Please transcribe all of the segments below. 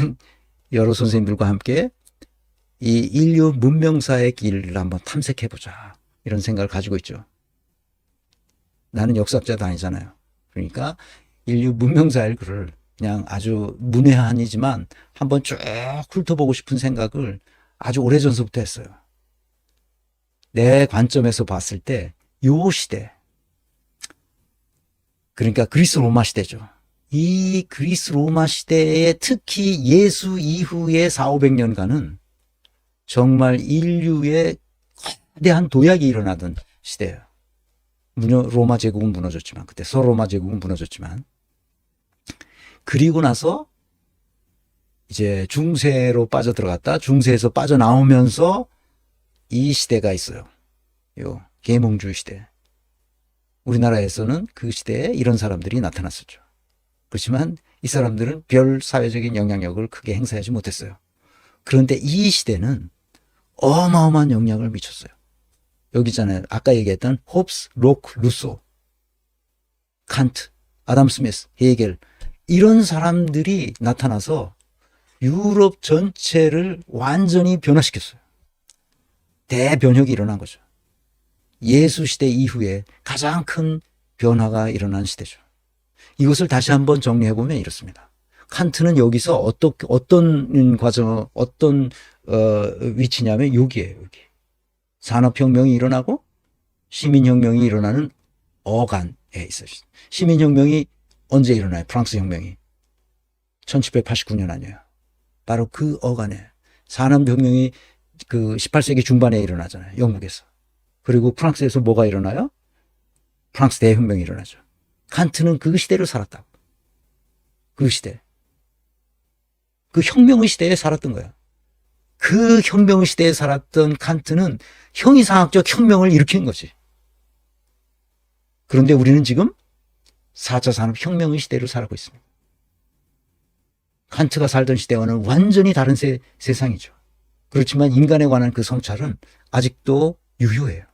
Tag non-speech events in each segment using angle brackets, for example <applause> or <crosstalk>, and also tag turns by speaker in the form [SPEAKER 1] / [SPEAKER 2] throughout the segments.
[SPEAKER 1] 저는 여러 선생님들과 함께 이 인류 문명사의 길을 한번 탐색해 보자. 이런 생각을 가지고 있죠. 나는 역사학자도 아니잖아요. 그러니까 인류 문명사의 글을 그냥 아주 문외한이지만 한번 쭉 훑어보고 싶은 생각을 아주 오래전서부터 했어요. 내 관점에서 봤을 때 요 시대 그러니까 그리스 로마 시대죠. 이 그리스 로마 시대에 특히 예수 이후의 4, 500년간은 정말 인류의 거대한 도약이 일어나던 시대예요. 로마 제국은 무너졌지만 그때 서로마 제국은 무너졌지만 그리고 나서 이제 중세로 빠져 들어갔다 중세에서 빠져 나오면서 이 시대가 있어요. 요 계몽주의 시대. 우리나라에서는 그 시대에 이런 사람들이 나타났었죠. 그렇지만 이 사람들은 별 사회적인 영향력을 크게 행사하지 못했어요. 그런데 이 시대는 어마어마한 영향을 미쳤어요. 여기 있잖아요. 아까 얘기했던 홉스, 로크, 루소, 칸트, 아담 스미스, 헤겔 이런 사람들이 나타나서 유럽 전체를 완전히 변화시켰어요. 대변혁이 일어난 거죠. 예수 시대 이후에 가장 큰 변화가 일어난 시대죠. 이것을 다시 한번 정리해 보면 이렇습니다. 칸트는 여기서 어떤 어떤 과정 어떤 어, 위치냐면 여기에요. 여기 산업혁명이 일어나고 시민혁명이 일어나는 어간에 있어요. 시민혁명이 언제 일어나요? 프랑스 혁명이 1789년 아니에요. 바로 그 어간에 산업혁명이 그 18세기 중반에 일어나잖아요. 영국에서. 그리고 프랑스에서 뭐가 일어나요? 프랑스 대혁명이 일어나죠. 칸트는 그 시대를 살았다고. 그 시대. 그 혁명의 시대에 살았던 거야. 그 혁명의 시대에 살았던 칸트는 형이상학적 혁명을 일으킨 거지. 그런데 우리는 지금 4차 산업혁명의 시대를 살고 있습니다. 칸트가 살던 시대와는 완전히 다른 세, 세상이죠. 그렇지만 인간에 관한 그 성찰은 아직도 유효해요.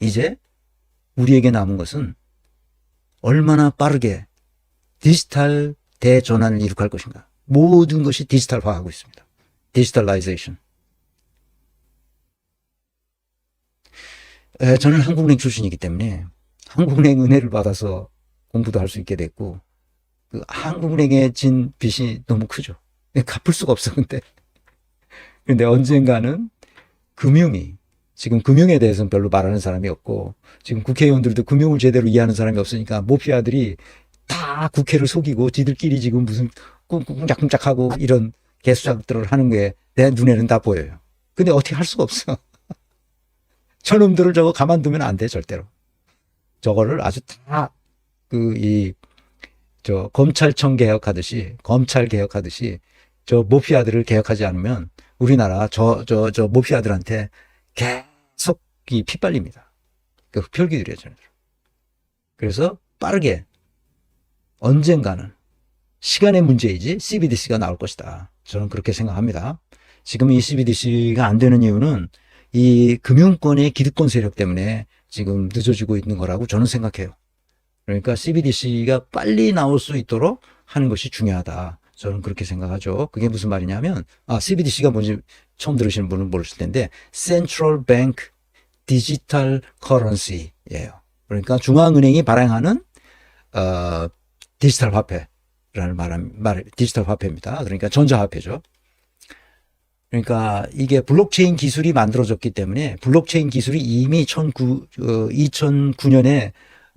[SPEAKER 1] 이제 우리에게 남은 것은 얼마나 빠르게 디지털 대전환을 이룩할 것인가. 모든 것이 디지털화하고 있습니다. 디지털라이제이션. 에, 저는 한국은행 출신이기 때문에 한국은행 은혜를 받아서 공부도 할 수 있게 됐고 그 한국은행에 진 빚이 너무 크죠. 갚을 수가 없어 근데 근데 언젠가는 금융이 지금 금융에 대해서는 별로 말하는 사람이 없고 지금 국회의원들도 금융을 제대로 이해하는 사람이 없으니까 모피아들이 다 국회를 속이고 지들끼리 지금 무슨 꿍꿍짝꿍짝하고 이런 개수작들을 하는 게 내 눈에는 다 보여요. 근데 어떻게 할 수가 없어. <laughs> 저놈들을 저거 가만두면 안 돼, 절대로. 저거를 아주 다, 그, 이, 저, 검찰청 개혁하듯이, 검찰 개혁하듯이, 저 모피아들을 개혁하지 않으면 우리나라 저, 저, 저 모피아들한테 계 속이 핏발립니다. 그 흡혈귀들이에요, 저는. 그래서 빠르게 언젠가는 시간의 문제이지 CBDC가 나올 것이다. 저는 그렇게 생각합니다. 지금 이 CBDC가 안 되는 이유는 이 금융권의 기득권 세력 때문에 지금 늦어지고 있는 거라고 저는 생각해요. 그러니까 CBDC가 빨리 나올 수 있도록 하는 것이 중요하다. 저는 그렇게 생각하죠. 그게 무슨 말이냐면, 아, CBDC가 뭔지 처음 들으시는 분은 모르실 텐데, Central Bank Digital Currency예요. 그러니까 중앙은행이 발행하는, 어, 디지털 화폐라는 말, 말, 디지털 화폐입니다. 그러니까 전자 화폐죠. 그러니까 이게 블록체인 기술이 만들어졌기 때문에 블록체인 기술이 이미 19, 어, 2009년에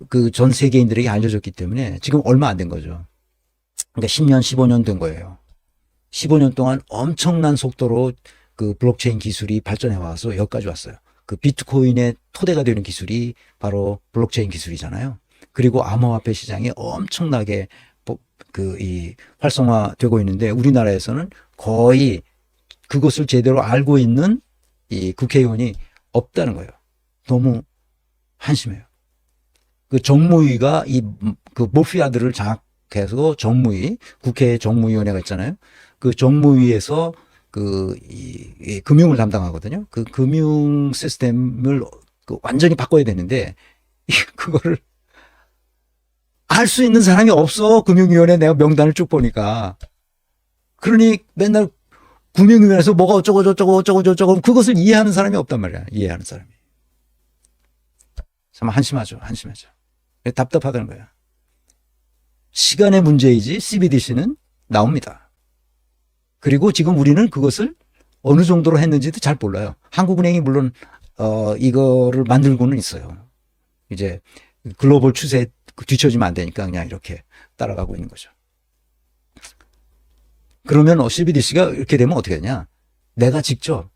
[SPEAKER 1] 그 전 세계인들에게 알려졌기 때문에 지금 얼마 안 된 거죠. 그러니까 10년, 15년 된 거예요. 15년 동안 엄청난 속도로 그 블록체인 기술이 발전해 와서 여기까지 왔어요. 그 비트코인의 토대가 되는 기술이 바로 블록체인 기술이잖아요. 그리고 암호화폐 시장이 엄청나게 그 이 활성화되고 있는데 우리나라에서는 거의 그것을 제대로 알고 있는 이 국회의원이 없다는 거예요. 너무 한심해요. 그 정무위가 이 그 모피아들을 장 악해서 정무위, 국회 정무위원회가 있잖아요. 그 정무위에서 그, 이, 이 금융을 담당하거든요. 그 금융 시스템을 그 완전히 바꿔야 되는데, <laughs> 그거를 할수 있는 사람이 없어. 금융위원회 내가 명단을 쭉 보니까. 그러니 맨날 구명위원회에서 뭐가 어쩌고 저쩌고 어쩌고 저쩌고 그것을 이해하는 사람이 없단 말이야. 이해하는 사람이. 참 한심하죠. 한심하죠. 답답하다는 거야. 시간의 문제이지 CBDC는 나옵니다. 그리고 지금 우리는 그것을 어느 정도로 했는지도 잘 몰라요. 한국은행이 물론 어 이거를 만들고는 있어요. 이제 글로벌 추세에 뒤처지면 안 되니까 그냥 이렇게 따라가고 있는 거죠. 그러면 어, CBDC가 이렇게 되면 어떻게 되냐? 내가 직접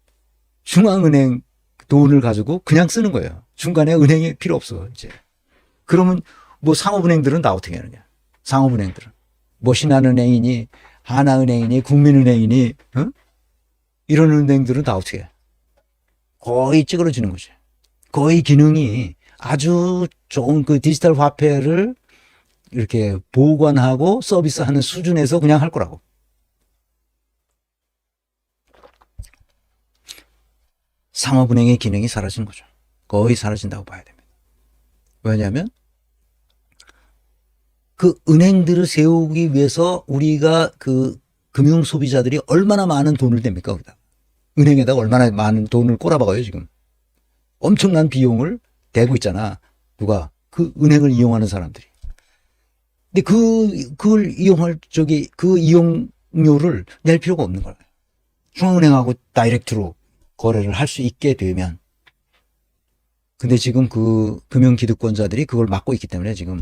[SPEAKER 1] 중앙은행 돈을 가지고 그냥 쓰는 거예요. 중간에 은행이 필요 없어, 이제. 그러면 뭐 상업은행들은 다 어떻게 하느냐? 상업은행들은. 뭐 신한은행이니, 하나은행이니, 국민은행이니, 어? 이런 은행들은 다 어떻게 해? 거의 찌그러지는 거지. 거의 기능이 아주 좋은 그 디지털 화폐를 이렇게 보관하고 서비스하는 수준에서 그냥 할 거라고. 상업은행의 기능이 사라진 거죠. 거의 사라진다고 봐야 됩니다. 왜냐하면 그 은행들을 세우기 위해서 우리가 그 금융 소비자들이 얼마나 많은 돈을 댑니까 거기다? 은행에다가 얼마나 많은 돈을 꼬라박아요 지금? 엄청난 비용을 대고 있잖아. 누가? 그 은행을 이용하는 사람들이. 근데 그 그걸 이용할 저기 그 이용료를 낼 필요가 없는 거예요 중앙은행하고 다이렉트로 거래를 할 수 있게 되면. 근데 지금 그 금융 기득권자들이 그걸 막고 있기 때문에 지금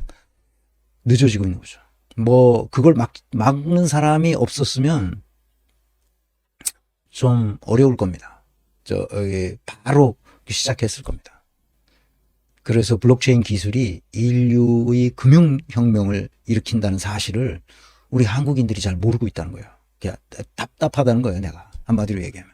[SPEAKER 1] 늦어지고 있는 거죠. 뭐 그걸 막 막는 사람이 없었으면 좀 어려울 겁니다. 저 바로 시작했을 겁니다. 그래서 블록체인 기술이 인류의 금융 혁명을 일으킨다는 사실을 우리 한국인들이 잘 모르고 있다는 거예요. 그냥 답답하다는 거예요, 내가 한마디로 얘기하면.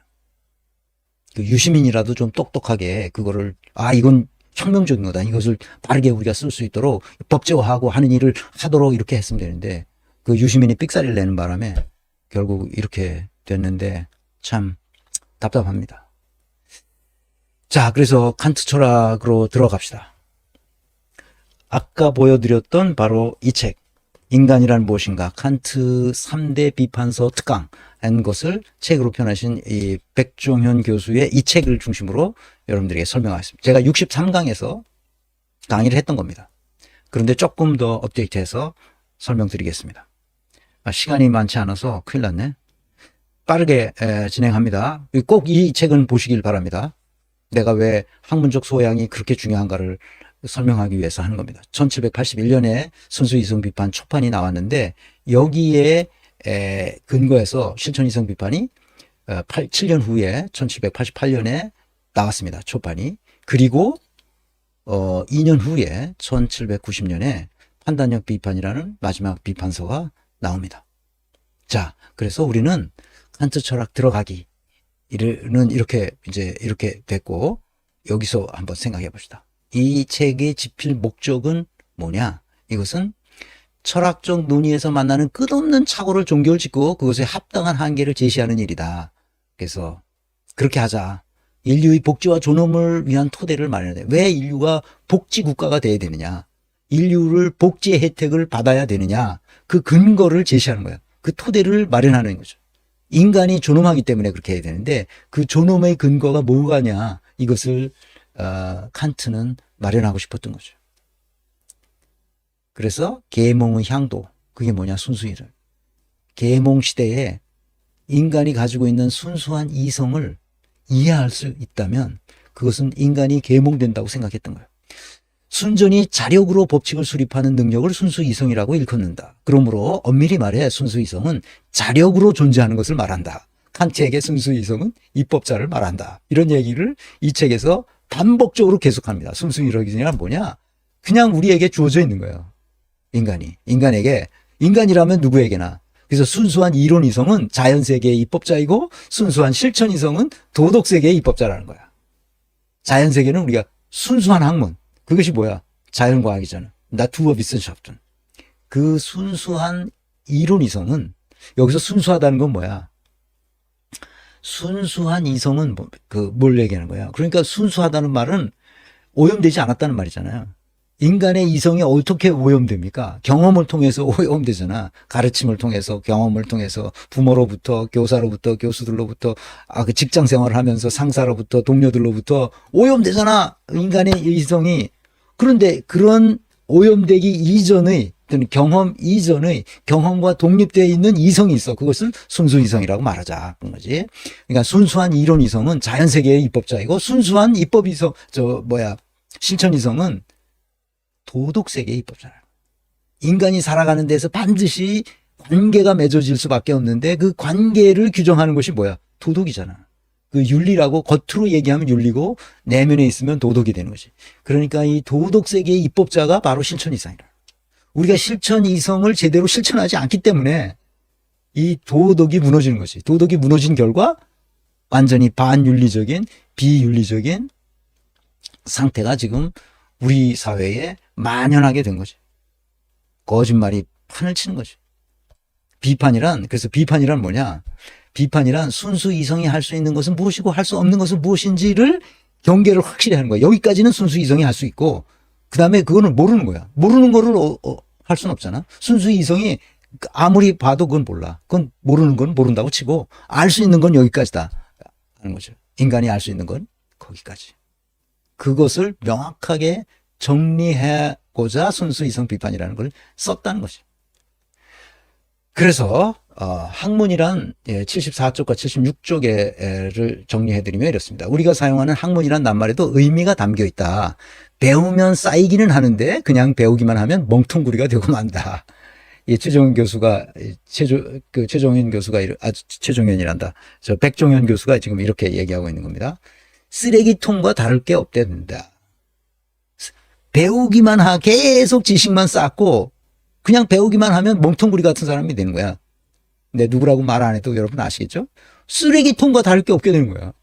[SPEAKER 1] 그 유시민이라도 좀 똑똑하게 그거를 아 이건 혁명적인 거다. 이것을 빠르게 우리가 쓸 수 있도록 법제화하고 하는 일을 하도록 이렇게 했으면 되는데 그 유시민이 삑사리를 내는 바람에 결국 이렇게 됐는데 참 답답합니다. 자, 그래서 칸트 철학으로 들어갑시다. 아까 보여드렸던 바로 이 책, 인간이란 무엇인가, 칸트 3대 비판서 특강, 한 것을 책으로 표현하신 이 백종현 교수의 이 책을 중심으로 여러분들에게 설명하겠습니다. 제가 63강에서 강의를 했던 겁니다. 그런데 조금 더 업데이트해서 설명드리겠습니다. 아, 시간이 많지 않아서 큰일 났네. 빠르게 에, 진행합니다. 꼭 이 책은 보시길 바랍니다. 내가 왜 학문적 소양이 그렇게 중요한가를 설명하기 위해서 하는 겁니다. 1781년에 순수 이성 비판 초판이 나왔는데 여기에 에, 근거해서 실천 이성 비판이 어, 8, 7년 후에 1788년에 나왔습니다. 초판이. 그리고 어 2년 후에 1790년에 판단력 비판이라는 마지막 비판서가 나옵니다. 자, 그래서 우리는 칸트 철학 들어가기 이는 이렇게 이제 이렇게 됐고 여기서 한번 생각해 봅시다. 이 책의 집필 목적은 뭐냐? 이것은 철학적 논의에서 만나는 끝없는 착오를 종결 짓고 그것에 합당한 한계를 제시하는 일이다. 그래서 그렇게 하자. 인류의 복지와 존엄을 위한 토대를 마련해. 왜 인류가 복지 국가가 돼야 되느냐? 인류를 복지의 혜택을 받아야 되느냐? 그 근거를 제시하는 거야. 그 토대를 마련하는 거죠. 인간이 존엄하기 때문에 그렇게 해야 되는데 그 존엄의 근거가 뭐가냐? 이것을 어, 칸트는 마련하고 싶었던 거죠. 그래서 계몽의 향도 그게 뭐냐 순수이를 계몽 시대에 인간이 가지고 있는 순수한 이성을 이해할 수 있다면 그것은 인간이 계몽된다고 생각했던 거예요. 순전히 자력으로 법칙을 수립하는 능력을 순수 이성이라고 일컫는다. 그러므로 엄밀히 말해 순수 이성은 자력으로 존재하는 것을 말한다. 칸트에게 순수 이성은 입법자를 말한다. 이런 얘기를 이 책에서 반복적으로 계속합니다. 순수 이성이란 뭐냐? 그냥 우리에게 주어져 있는 거예요. 인간이. 인간에게 인간이라면 누구에게나 그래서 순수한 이론 이성은 자연 세계의 입법자이고 순수한 실천 이성은 도덕 세계의 입법자라는 거야. 자연 세계는 우리가 순수한 학문 그것이 뭐야? 자연 과학이잖아. 나투어 비스샵든 그 순수한 이론 이성은 여기서 순수하다는 건 뭐야? 순수한 이성은 뭐, 그뭘 얘기하는 거야? 그러니까 순수하다는 말은 오염되지 않았다는 말이잖아요. 인간의 이성이 어떻게 오염됩니까? 경험을 통해서 <laughs> 오염되잖아. 가르침을 통해서, 경험을 통해서, 부모로부터, 교사로부터, 교수들로부터, 아, 그 직장 생활을 하면서 상사로부터, 동료들로부터 오염되잖아. 인간의 이성이. 그런데 그런 오염되기 이전의, 또는 경험 이전의 경험과 독립되어 있는 이성이 있어. 그것을 순수 이성이라고 말하자. 그런 거지. 그러니까 순수한 이론 이성은 자연 세계의 입법자이고, 순수한 입법 이성, 저, 뭐야, 실천 이성은 도덕 세계의 입법자라. 인간이 살아가는 데서 반드시 관계가 맺어질 수밖에 없는데 그 관계를 규정하는 것이 뭐야? 도덕이잖아. 그 윤리라고 겉으로 얘기하면 윤리고 내면에 있으면 도덕이 되는 거지. 그러니까 이 도덕 세계의 입법자가 바로 실천 이상이라. 우리가 실천 이성을 제대로 실천하지 않기 때문에 이 도덕이 무너지는 거지. 도덕이 무너진 결과 완전히 반윤리적인 비윤리적인 상태가 지금 우리 사회에 만연하게 된 거지. 거짓말이 판을 치는 거지. 비판이란 그래서 비판이란 뭐냐? 비판이란 순수 이성이 할 수 있는 것은 무엇이고 할 수 없는 것은 무엇인지를 경계를 확실히 하는 거야. 여기까지는 순수 이성이 할 수 있고 그 다음에 그거는 모르는 거야. 모르는 거를 어, 어, 할 수는 없잖아. 순수 이성이 아무리 봐도 그건 몰라. 그건 모르는 건 모른다고 치고 알 수 있는 건 여기까지다 하는 거죠. 인간이 알 수 있는 건 거기까지. 그것을 명확하게 정리하고자 순수 이성 비판이라는 걸 썼다는 거죠. 그래서 어, 학문이란 예, 74쪽과 76쪽에를 정리해드리면 이렇습니다. 우리가 사용하는 학문이란 낱말에도 의미가 담겨 있다. 배우면 쌓이기는 하는데 그냥 배우기만 하면 멍텅구리가 되고 만다. 이 최종현 교수가 최조 그 최종현 교수가 아 최종현이란다. 저 백종현 교수가 지금 이렇게 얘기하고 있는 겁니다. 쓰레기통과 다를 게 없댄다. 배우기만 하 계속 지식만 쌓고 그냥 배우기만 하면 멍텅구리 같은 사람이 되는 거야. 근데 누구라고 말 안 해도 여러분 아시겠죠? 쓰레기통과 다를 게 없게 되는 거야.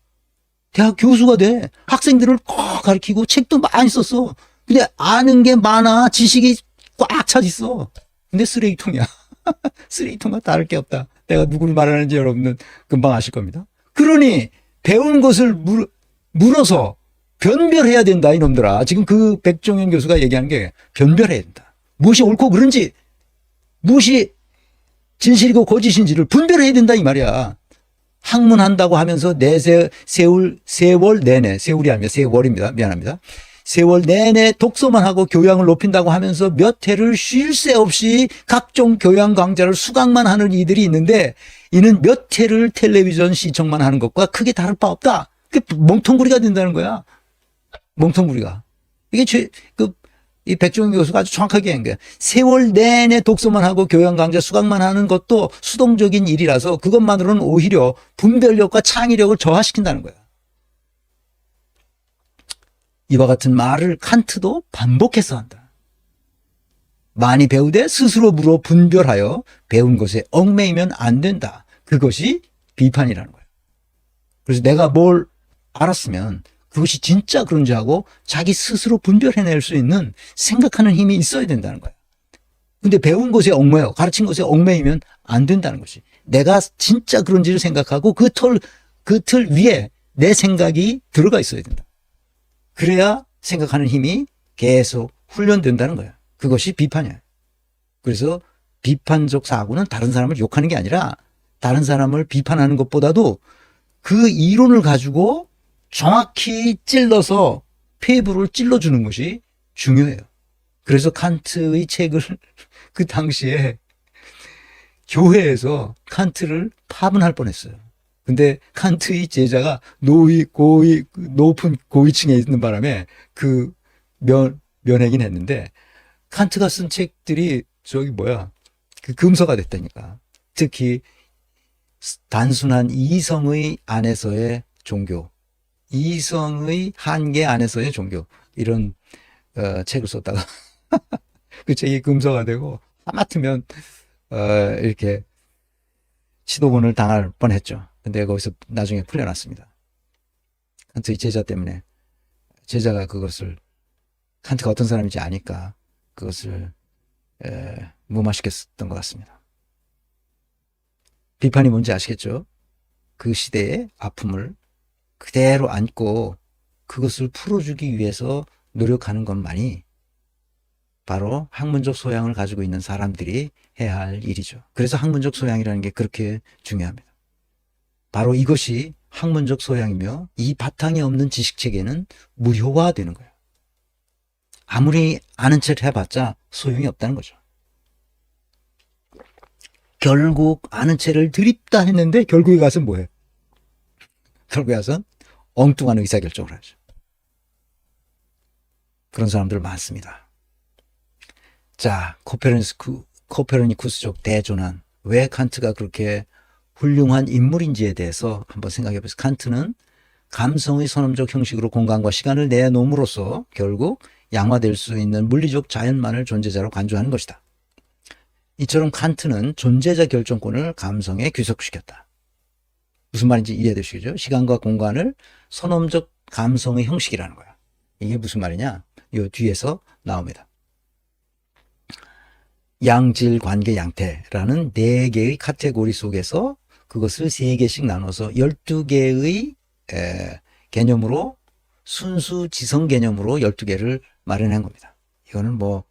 [SPEAKER 1] 대학 교수가 돼. 학생들을 꼭 가르치고 책도 많이 썼어. 근데 아는 게 많아. 지식이 꽉 차 있어. 근데 쓰레기통이야. <laughs> 쓰레기통과 다를 게 없다. 내가 누구를 말하는지 여러분은 금방 아실 겁니다. 그러니 배운 것을 물, 물어서 변별해야 된다 이놈들아. 지금 그 백종현 교수가 얘기하는 게 변별해야 된다. 무엇이 옳고 그른지 무엇이 진실이고 거짓인지를 분별해야 된다 이 말이야. 학문한다고 하면서 내세 세월 세월 내내 세월이 아니라 세월입니다. 미안합니다. 세월 내내 독서만 하고 교양을 높인다고 하면서 몇 해를 쉴 새 없이 각종 교양 강좌를 수강만 하는 이들이 있는데 이는 몇 해를 텔레비전 시청만 하는 것과 크게 다를 바 없다. 그 멍텅구리가 된다는 거야. 멍텅구리가. 이게 죄, 그, 이 백종원 교수가 아주 정확하게 한 거야. 세월 내내 독서만 하고 교양 강좌 수강만 하는 것도 수동적인 일이라서 그것만으로는 오히려 분별력과 창의력을 저하시킨다는 거야. 이와 같은 말을 칸트도 반복해서 한다. 많이 배우되 스스로 물어 분별하여 배운 것에 얽매이면 안 된다. 그것이 비판이라는 거야. 그래서 내가 뭘 알았으면 그것이 진짜 그런지 하고 자기 스스로 분별해낼 수 있는 생각하는 힘이 있어야 된다는 거야. 근데 배운 것에 얽매여, 가르친 것에 얽매이면 안 된다는 것이. 내가 진짜 그런지를 생각하고 그 틀, 그 틀 위에 내 생각이 들어가 있어야 된다. 그래야 생각하는 힘이 계속 훈련된다는 거야. 그것이 비판이야. 그래서 비판적 사고는 다른 사람을 욕하는 게 아니라 다른 사람을 비판하는 것보다도 그 이론을 가지고 정확히 찔러서 폐부를 찔러주는 것이 중요해요. 그래서 칸트의 책을 <laughs> 그 당시에 교회에서 칸트를 파문할 뻔했어요. 근데 칸트의 제자가 노위 고위 높은 고위층에 있는 바람에 그 면 면하긴 했는데 칸트가 쓴 책들이 저기 뭐야 그 금서가 됐다니까. 특히 단순한 이성의 안에서의 종교, 이성의 한계 안에서의 종교 이런 어, 책을 썼다가 <laughs> 그 책이 금서가 되고 하마터면 어, 이렇게 시도본을 당할 뻔했죠. 근데 거기서 나중에 풀려났습니다. 칸트의 제자 때문에 제자가 그것을 칸트가 어떤 사람인지 아니까 그것을 에, 무마시켰던 것 같습니다. 비판이 뭔지 아시겠죠? 그 시대의 아픔을 그대로 안고 그것을 풀어주기 위해서 노력하는 것만이 바로 학문적 소양을 가지고 있는 사람들이 해야 할 일이죠. 그래서 학문적 소양이라는 게 그렇게 중요합니다. 바로 이것이 학문적 소양이며 이 바탕이 없는 지식 체계는 무효화되는 거예요. 아무리 아는 척 해봤자 소용이 없다는 거죠. 결국 아는 채를 드립다 했는데 결국에 가서 뭐해? 결국에 가서 엉뚱한 의사결정을 하죠. 그런 사람들 많습니다. 자, 코페르니쿠스, 코페르니쿠스적 대존한 왜 칸트가 그렇게 훌륭한 인물인지에 대해서 한번 생각해 보세요. 칸트는 감성의 선험적 형식으로 공간과 시간을 내놓음으로써 결국 양화될 수 있는 물리적 자연만을 존재자로 간주하는 것이다. 이처럼 칸트는 존재자 결정권을 감성에 귀속시켰다. 무슨 말인지 이해되시죠? 시간과 공간을 선험적 감성의 형식이라는 거야. 이게 무슨 말이냐? 이 뒤에서 나옵니다. 양질, 관계, 양태라는 네 개의 카테고리 속에서 그것을 세 개씩 나눠서 12개의 개념으로 순수 지성 개념으로 12개를 마련한 겁니다. 이거는 뭐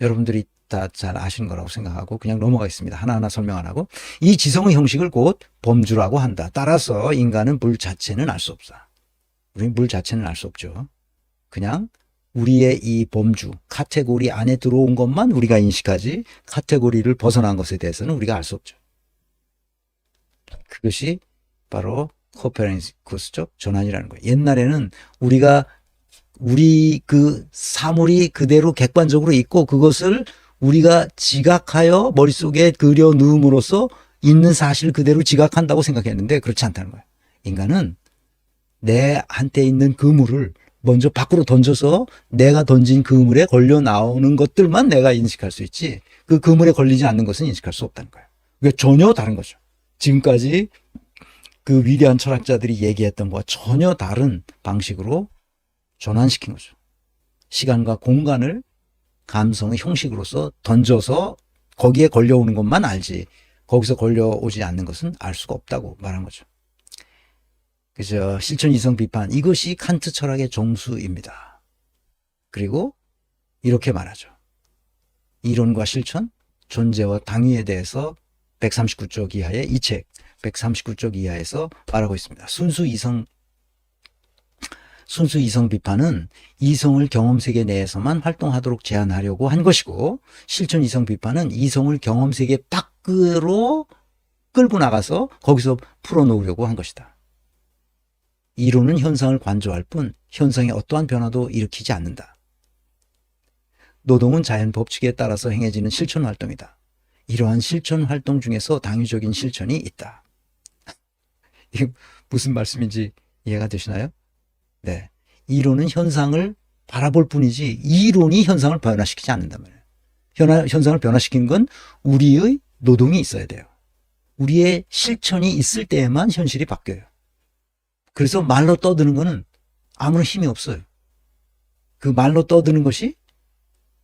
[SPEAKER 1] 여러분들이 다 잘 아시는 거라고 생각하고 그냥 넘어가겠습니다. 하나하나 설명 안 하고 이 지성의 형식을 곧 범주라고 한다. 따라서 인간은 물 자체는 알 수 없다. 우리는 물 자체는 알 수 없죠. 그냥 우리의 이 범주, 카테고리 안에 들어온 것만 우리가 인식하지 카테고리를 벗어난 것에 대해서는 우리가 알 수 없죠. 그것이 바로 코페르니쿠스적 전환이라는 거예요. 옛날에는 우리가 우리 그 사물이 그대로 객관적으로 있고 그것을 우리가 지각하여 머릿속에 그려 넣음으로써 있는 사실 그대로 지각한다고 생각했는데 그렇지 않다는 거예요. 인간은 내 한테 있는 그물을 먼저 밖으로 던져서 내가 던진 그물에 걸려 나오는 것들만 내가 인식할 수 있지 그 그물에 걸리지 않는 것은 인식할 수 없다는 거예요. 그게 전혀 다른 거죠. 지금까지 그 위대한 철학자들이 얘기했던 것과 전혀 다른 방식으로 전환시킨 거죠. 시간과 공간을 감성의 형식으로서 던져서 거기에 걸려오는 것만 알지 거기서 걸려오지 않는 것은 알 수가 없다고 말한 거죠. 그죠. 실천 이성 비판 이것이 칸트 철학의 정수입니다. 그리고 이렇게 말하죠. 이론과 실천, 존재와 당위에 대해서 139쪽 이하의 이 책 139쪽 이하에서 말하고 있습니다. 순수 이성 순수 이성 비판은 이성을 경험 세계 내에서만 활동하도록 제한하려고 한 것이고 실천 이성 비판은 이성을 경험 세계 밖으로 끌고 나가서 거기서 풀어놓으려고 한 것이다. 이론은 현상을 관조할 뿐 현상의 어떠한 변화도 일으키지 않는다. 노동은 자연 법칙에 따라서 행해지는 실천 활동이다. 이러한 실천 활동 중에서 당위적인 실천이 있다. <laughs> 이게 무슨 말씀인지 이해가 되시나요? 네. 이론은 현상을 바라볼 뿐이지 이론이 현상을 변화시키지 않는단 말이에요. 현화, 현상을 변화시키는 건 우리의 노동이 있어야 돼요. 우리의 실천이 있을 때에만 현실이 바뀌어요. 그래서 말로 떠드는 거는 아무런 힘이 없어요. 그 말로 떠드는 것이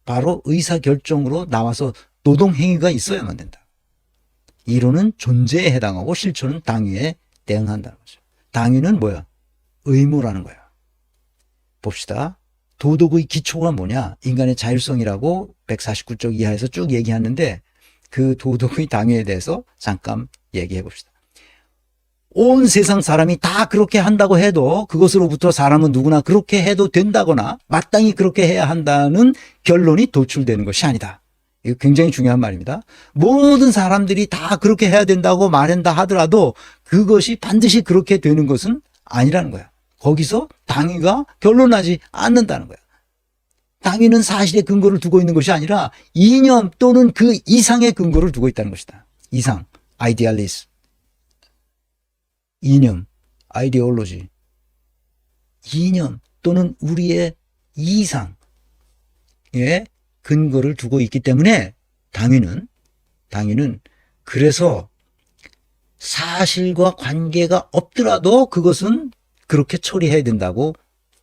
[SPEAKER 1] 바로 의사 결정으로 나와서 노동 행위가 있어야만 된다. 이론은 존재에 해당하고 실천은 당위에 대응한다는 거죠. 당위는 뭐야? 의무라는 거야. 봅시다. 도덕의 기초가 뭐냐? 인간의 자율성이라고 149쪽 이하에서 쭉 얘기하는데 그 도덕의 당위에 대해서 잠깐 얘기해 봅시다. 온 세상 사람이 다 그렇게 한다고 해도 그것으로부터 사람은 누구나 그렇게 해도 된다거나 마땅히 그렇게 해야 한다는 결론이 도출되는 것이 아니다. 이거 굉장히 중요한 말입니다. 모든 사람들이 다 그렇게 해야 된다고 말한다 하더라도 그것이 반드시 그렇게 되는 것은 아니라는 거야. 거기서 당위가 결론나지 않는다는 거야. 당위는 사실의 근거를 두고 있는 것이 아니라 이념 또는 그 이상의 근거를 두고 있다는 것이다. 이상, 아이디얼리스. 이념, 아이디올로지. 이념 또는 우리의 이상의 근거를 두고 있기 때문에 당위는 당위는 그래서 사실과 관계가 없더라도 그것은 그렇게 처리해야 된다고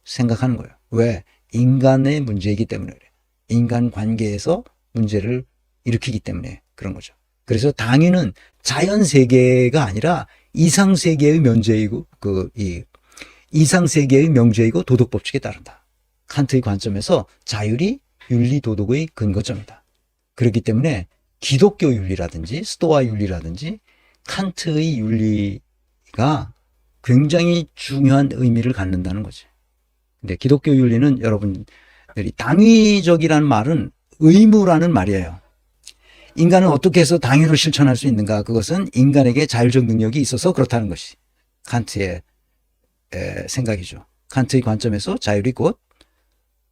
[SPEAKER 1] 생각하는 거예요. 왜? 인간의 문제이기 때문에 그래. 인간 관계에서 문제를 일으키기 때문에 그런 거죠. 그래서 당위는 자연 세계가 아니라 이상 세계의 면제이고 그 이 이상 세계의 명제이고 도덕 법칙에 따른다. 칸트의 관점에서 자율이 윤리 도덕의 근거점이다. 그렇기 때문에 기독교 윤리라든지 스토아 윤리라든지 칸트의 윤리가 굉장히 중요한 의미를 갖는다는 거지. 근데 기독교 윤리는 여러분들이 당위적이라는 말은 의무라는 말이에요. 인간은 어떻게 해서 당위를 실천할 수 있는가? 그것은 인간에게 자율적 능력이 있어서 그렇다는 것이 칸트의 에, 생각이죠. 칸트의 관점에서 자율이 곧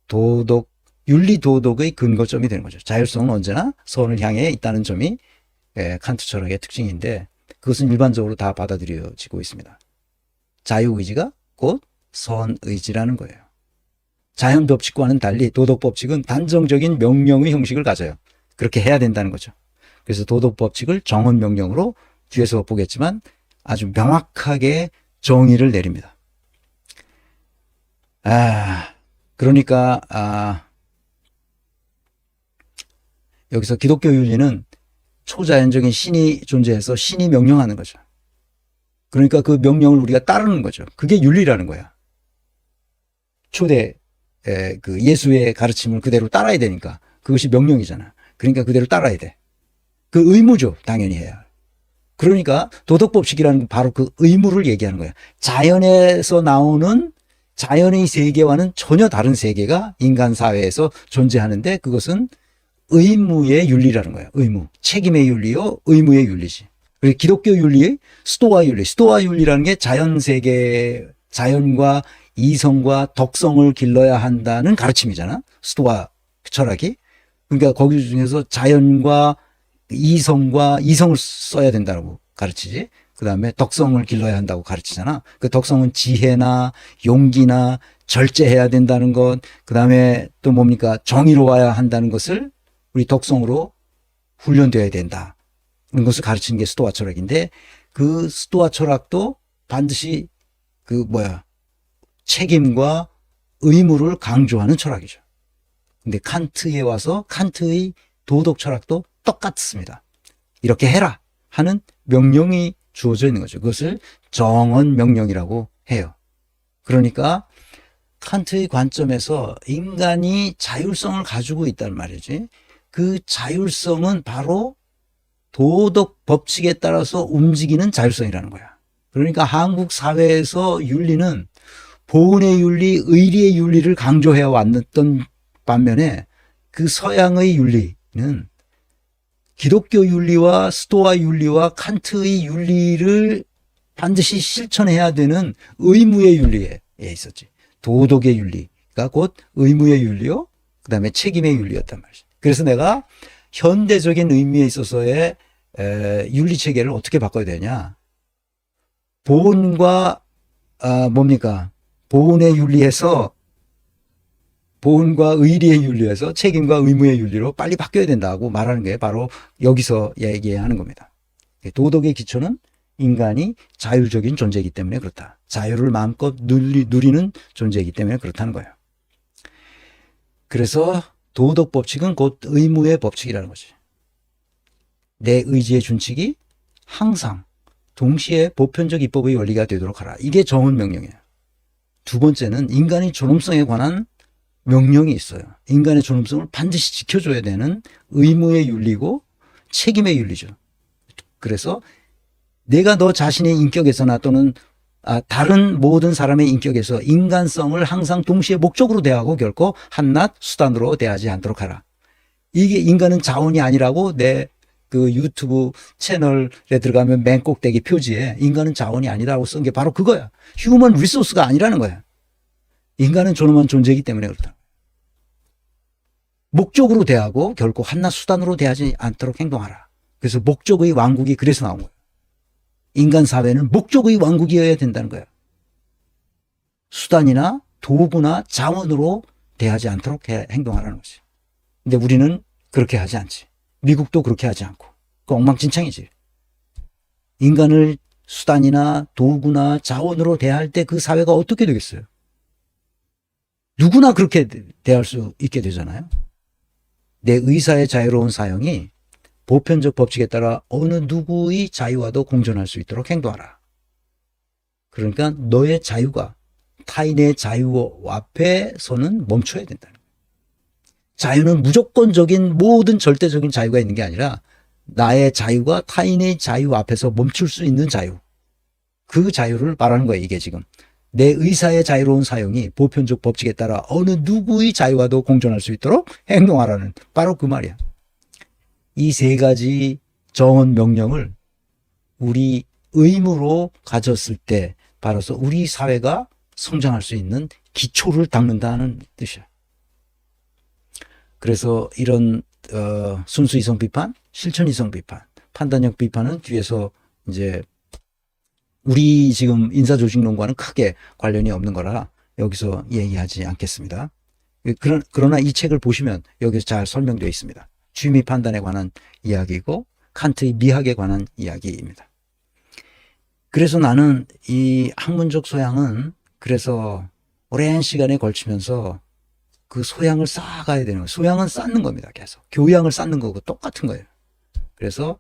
[SPEAKER 1] 도덕, 윤리 도덕의 근거점이 되는 거죠. 자율성은 언제나 선을 향해 있다는 점이 에, 칸트 철학의 특징인데 그것은 일반적으로 다 받아들여지고 있습니다. 자유의지가 곧 선의지라는 거예요. 자연 법칙과는 달리 도덕 법칙은 단정적인 명령의 형식을 가져요. 그렇게 해야 된다는 거죠. 그래서 도덕 법칙을 정언 명령으로 뒤에서 보겠지만 아주 명확하게 정의를 내립니다. 아, 그러니까 아 여기서 기독교 윤리는 초자연적인 신이 존재해서 신이 명령하는 거죠. 그러니까 그 명령을 우리가 따르는 거죠. 그게 윤리라는 거야. 초대 에, 그 예수의 가르침을 그대로 따라야 되니까 그것이 명령이잖아. 그러니까 그대로 따라야 돼. 그 의무죠. 당연히 해야. 그러니까 도덕법칙이라는 건 바로 그 의무를 얘기하는 거야. 자연에서 나오는 자연의 세계와는 전혀 다른 세계가 인간 사회에서 존재하는데 그것은 의무의 윤리라는 거예요. 의무. 책임의 윤리요, 의무의 윤리지. 그리고 기독교 윤리의 스토아 윤리. 스토아 윤리라는 게 자연 세계, 자연과 이성과 덕성을 길러야 한다는 가르침이잖아. 스토아 철학이. 그러니까 거기 중에서 자연과 이성과 이성을 써야 된다고 가르치지. 그 다음에 덕성을 길러야 한다고 가르치잖아. 그 덕성은 지혜나 용기나 절제해야 된다는 것, 그 다음에 또 뭡니까? 정의로워야 한다는 것을 우리 덕성으로 훈련되어야 된다. 것을 가르치는 게 스토아 철학인데 그 스토아 철학도 반드시 그 뭐야 책임과 의무를 강조하는 철학이죠. 근데 칸트에 와서 칸트의 도덕 철학도 똑같습니다. 이렇게 해라 하는 명령이 주어져 있는 거죠. 그것을 정언 명령이라고 해요. 그러니까 칸트의 관점에서 인간이 자율성을 가지고 있다는 말이지. 그 자율성은 바로 도덕 법칙에 따라서 움직이는 자율성이라는 거야. 그러니까 한국 사회에서 윤리는 보은의 윤리, 의리의 윤리를 강조해 왔던 반면에 그 서양의 윤리는 기독교 윤리와 스토아 윤리와 칸트의 윤리를 반드시 실천해야 되는 의무의 윤리에 있었지. 도덕의 윤리가 곧 의무의 윤리요. 그 다음에 책임의 윤리였단 말이지. 그래서 내가 현대적인 의미에 있어서의 에, 윤리 체계를 어떻게 바꿔야 되냐? 보온과 아, 뭡니까? 보온의 윤리에서 보온과 의리의 윤리에서 책임과 의무의 윤리로 빨리 바뀌어야 된다고 말하는 게 바로 여기서 얘기하는 겁니다. 도덕의 기초는 인간이 자율적인 존재이기 때문에 그렇다. 자유를 마음껏 누리, 누리는 존재이기 때문에 그렇다는 거예요. 그래서 도덕 법칙은 곧 의무의 법칙이라는 거지. 내 의지의 준칙이 항상 동시에 보편적 입법의 원리가 되도록 하라. 이게 정은 명령이에요. 두 번째는 인간의 존엄성에 관한 명령이 있어요. 인간의 존엄성을 반드시 지켜줘야 되는 의무의 윤리고 책임의 윤리죠. 그래서 내가 너 자신의 인격에서나 또는 아, 다른 모든 사람의 인격에서 인간성을 항상 동시에 목적으로 대하고 결코 한낱 수단으로 대하지 않도록 하라. 이게 인간은 자원이 아니라고 내 그 유튜브 채널에 들어가면 맨 꼭대기 표지에 인간은 자원이 아니라고 쓴 게 바로 그거야. 휴먼 리소스가 아니라는 거야. 인간은 존엄한 존재이기 때문에 그렇다. 목적으로 대하고 결코 한낱 수단으로 대하지 않도록 행동하라. 그래서 목적의 왕국이 그래서 나온 거예요. 인간 사회는 목적의 왕국이어야 된다는 거예요. 수단이나 도구나 자원으로 대하지 않도록 해, 행동하라는 거지. 근데 우리는 그렇게 하지 않지. 미국도 그렇게 하지 않고. 그 엉망진창이지. 인간을 수단이나 도구나 자원으로 대할 때 그 사회가 어떻게 되겠어요? 누구나 그렇게 대할 수 있게 되잖아요. 내 의사의 자유로운 사용이 보편적 법칙에 따라 어느 누구의 자유와도 공존할 수 있도록 행동하라. 그러니까 너의 자유가 타인의 자유 앞에서는 멈춰야 된다는 거예요. 자유는 무조건적인 모든 절대적인 자유가 있는 게 아니라 나의 자유가 타인의 자유 앞에서 멈출 수 있는 자유. 그 자유를 말하는 거예요, 이게 지금. 내 의사의 자유로운 사용이 보편적 법칙에 따라 어느 누구의 자유와도 공존할 수 있도록 행동하라는 바로 그 말이야. 이 세 가지 정언 명령을 우리 의무로 가졌을 때 바로서 우리 사회가 성장할 수 있는 기초를 닦는다는 뜻이야. 그래서 이런 어, 순수 이성 비판, 실천 이성 비판, 판단력 비판은 뒤에서 이제 우리 지금 인사조직론과는 크게 관련이 없는 거라 여기서 얘기하지 않겠습니다. 그러, 그러나 이 책을 보시면 여기서 잘 설명되어 있습니다. 취미 판단에 관한 이야기고 칸트의 미학에 관한 이야기입니다. 그래서 나는 이 학문적 소양은 그래서 오랜 시간에 걸치면서 그 소양을 쌓아가야 되는 거예요. 소양은 쌓는 겁니다. 계속. 교양을 쌓는 거고 똑같은 거예요. 그래서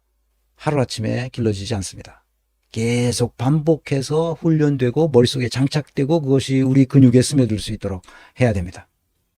[SPEAKER 1] 하루아침에 길러지지 않습니다. 계속 반복해서 훈련되고 머릿속에 장착되고 그것이 우리 근육에 스며들 수 있도록 해야 됩니다.